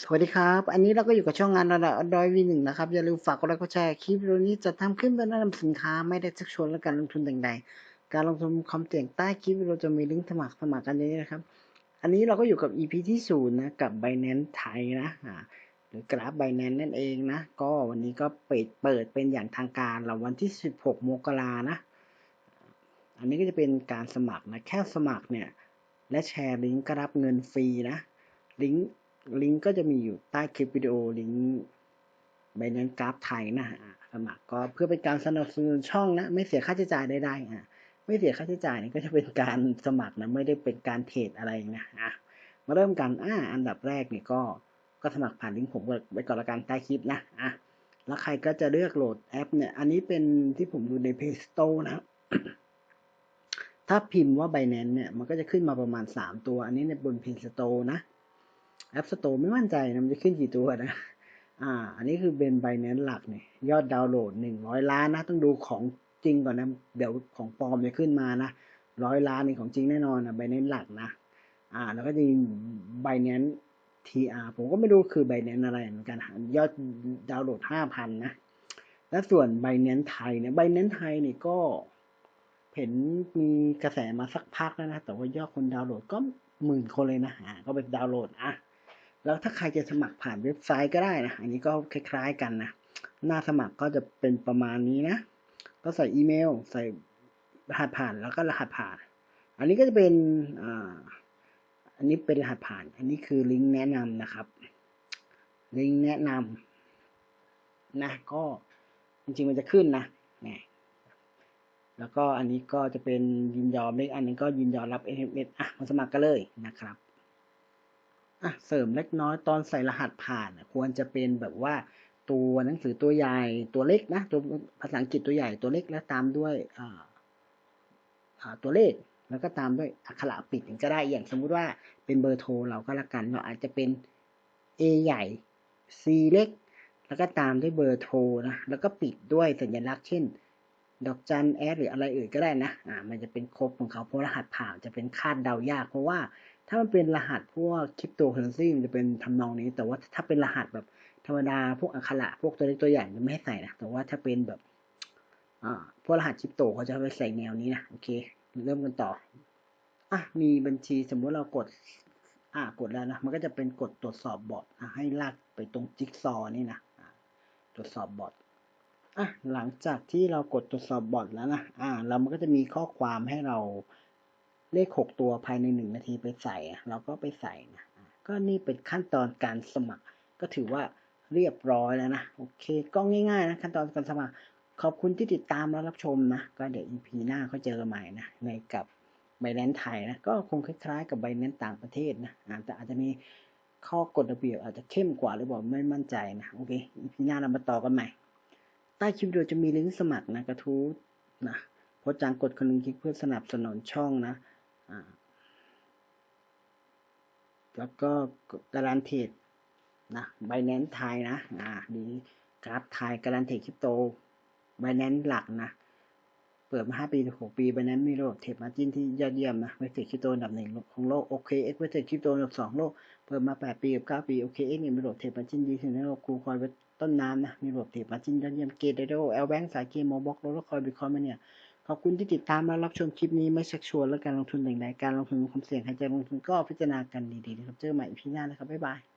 สวัสดีครับ อันนี้เราก็อยู่กับช่องงานระดับดอยวีหนึ่งนะครับ อย่าลืมฝากกดไลค์กดแชร์คลิปวิดีโอนี้จะทำขึ้นเพื่อแนะนำสินค้าไม่ได้ชักชวนและการลงทุนใดๆการลงทุนคำเสี่ยงใต้คลิปวิดีโอจะมีลิงก์สมัครสมัครกันเยอะนะครับ อันนี้เราก็อยู่กับ EP ที่ศูนย์นะกับ Binance ไทยนะอ่าหรือกราฟ Binance นั่นเองนะ ก็วันนี้ก็เปิดเปิดเป็นอย่างทางการเราวันที่ 16 มกรานะ อันนี้ก็จะเป็นการสมัครนะแค่สมัครเนี่ยและแชร์ลิงก์ก็รับเงินฟรีนะลิงก์ ลิงก์ก็จะมีอยู่ใต้คลิปวิดีโอลิงก์ใบนั้นกราฟไทยนะอะสมัครก็เพื่อเป็นการสนับสนุนช่องนะไม่เสียค่าใช้จ่ายใดๆอะไม่เสียค่าใช้จ่ายนี่ก็จะเป็นการสมัครนะไม่ได้เป็นการเทรดอะไรนะอะมาเริ่มกันอ่าอันดับแรกเนี่ยก็ก็สมัครผ่านลิงก์ผมไว้ก่อนละกันใต้คลิปนะอะแล้วใครก็จะเลือกโหลดแอปเนี่ย อันนี้เป็นที่ผมดูใน Play Store นะ ถ้าพิมพ์ว่า Binance เนี่ย มันก็จะขึ้นมาประมาณ 3 ตัว อันนี้ในบน Play Store นะ App Store ไม่มั่นใจนะมันจะขึ้นกี่ตัวนะ อ่า อันนี้คือเป็น Binance หลักเนี่ยยอดดาวน์โหลด100ล้านนะ ต้องดูของจริงก่อนนะ เดี๋ยวของปลอมจะขึ้นมานะร้อยล้านนี่ของจริงแน่นอนนะ Binance หลักนะ อ่า แล้วก็จะมี Binance TR ผมก็ไม่รู้คือ Binance อะไรเหมือนกันยอดดาวน์โหลด5,000นนะ และส่วน Binance ไทยเนี่ย Binance ไทยนี่ก็เห็นมีกระแสมาสักพักแล้วนะ แต่ว่ายอดคนดาวน์โหลดก็หมื่นคนเลยนะอ่าก็ไปดาวน์โหลดอะ แล้วถ้าใครจะสมัครผ่านเว็บไซต์ก็ได้นะ อันนี้ก็คล้าย ๆ กันนะ หน้าสมัครก็จะเป็นประมาณนี้นะ ก็ใส่อีเมล ใส่รหัสผ่านแล้วก็รหัสผ่าน อันนี้ก็จะเป็นอ่าอันนี้เป็นรหัสผ่าน อันนี้คือลิงก์แนะนำนะครับ ลิงก์แนะนำนะ ก็จริงๆมันจะขึ้นนะนี่แล้วก็อันนี้ก็จะเป็นยินยอมเลขอันนึงก็ยินยอมรับ SMS อะมาสมัครกันเลยนะครับ อะเสริมเล็กน้อยตอนใส่รหัสผ่านควรจะเป็นแบบว่าตัวหนังสือตัวใหญ่ตัวเล็กนะตัวภาษาอังกฤษตัวใหญ่ตัวเล็กแล้วตามด้วยอ่าอ่าตัวเลขแล้วก็ตามด้วยอักขระปิดก็ได้อย่างสมมุติว่าเป็นเบอร์โทรเราก็ละกันเราอาจจะเป็น A ใหญ่ C เล็ก แล้วก็ตามด้วยเบอร์โทรนะแล้วก็ปิดด้วยสัญลักษณ์เช่น ดอกจันแอดหรืออะไรอื่นก็ได้นะอ่ามันจะเป็นครบของเขาเพราะรหัสผ่านจะเป็นคาดเดายากเพราะว่า ถ้ามันเป็นรหัสพวกคริปโตเคอเรนซีมันจะเป็นทำนองนี้ แต่ว่าถ้าเป็นรหัสแบบธรรมดาพวกอักขระพวกตัวเล็กตัวใหญ่จะไม่ให้ใส่นะ แต่ว่าถ้าเป็นแบบอ่าพวกรหัสคริปโตเขาจะไปใส่แนวนี้นะโอเค เริ่มกันต่ออะมีบัญชีสมมุติเรากด อ่ากดแล้วนะ มันก็จะเป็นกดตรวจสอบบอทอะให้ลากไปตรงจิ๊กซอว์นี่นะอะตรวจสอบบอทอะหลังจากที่เรากดตรวจสอบบอทแล้วนะอ่าเรามันก็จะมีข้อความให้เรา เลขหกตัวภายในหนึ่งนาทีไปใส่อะเราก็ไปใส่นะก็นี่เป็นขั้นตอนการสมัคร ก็ถือว่าเรียบร้อยแล้วนะโอเค ก็ง่ายๆนะขั้นตอนการสมัคร ขอบคุณที่ติดตามและรับชมนะ ก็เดี๋ยว EP หน้าเขาเจอกันใหม่นะในกับไบแนนไทยนะก็คงคล้ายๆ กับไบแนนต่างประเทศนะอาแต่อาจจะมีข้อกฎระเบียบอาจจะเข้มกว่าหรือเปล่าไม่มั่นใจนะโอเค EP หน้าเรามาต่อกันใหม่ใต้คลิปวิดีโอจะมีลิงก์สมัครนะกระทู้นะพจางกดคนหนึ่งคลิกเพื่อสนับสนุนช่องนะ แล้วก็การันเทรดนะไบแนนไทยนะอ่าดีกราฟไทยการันเทรดคริปโตไบแนนหลักนะ เปิดมา5ปีถึง6ปีไบแนนมีระบบเทรดมาจินที่ยอดเยี่ยมนะเวทเทคริปโตอันดับหนึ่งของโลกโอเคเอ็กเวทเทคริปโตอันดับสองโลก เปิดมา8ปีกับ9ปีโอเคเอ็กเนี่ยมีระบบเทรดมาจินดีถึงในโลกคูคอยต้นน้ำนะ มีระบบเทรดมาจินยอดเยี่ยมเกตไดโดเอลแบงสายเกมโมบ็อกโรลคอยบิตคอยมาเนี่ย ขอบคุณที่ติดตามและรับชมคลิปนี้ไม่ชักชวนและการลงทุนใดๆการลงทุนมีความเสี่ยงหายใจลงทุนก็พิจารณากันดีๆนะครับเจอกันใหม่อีพีหน้านะครับบ๊ายบาย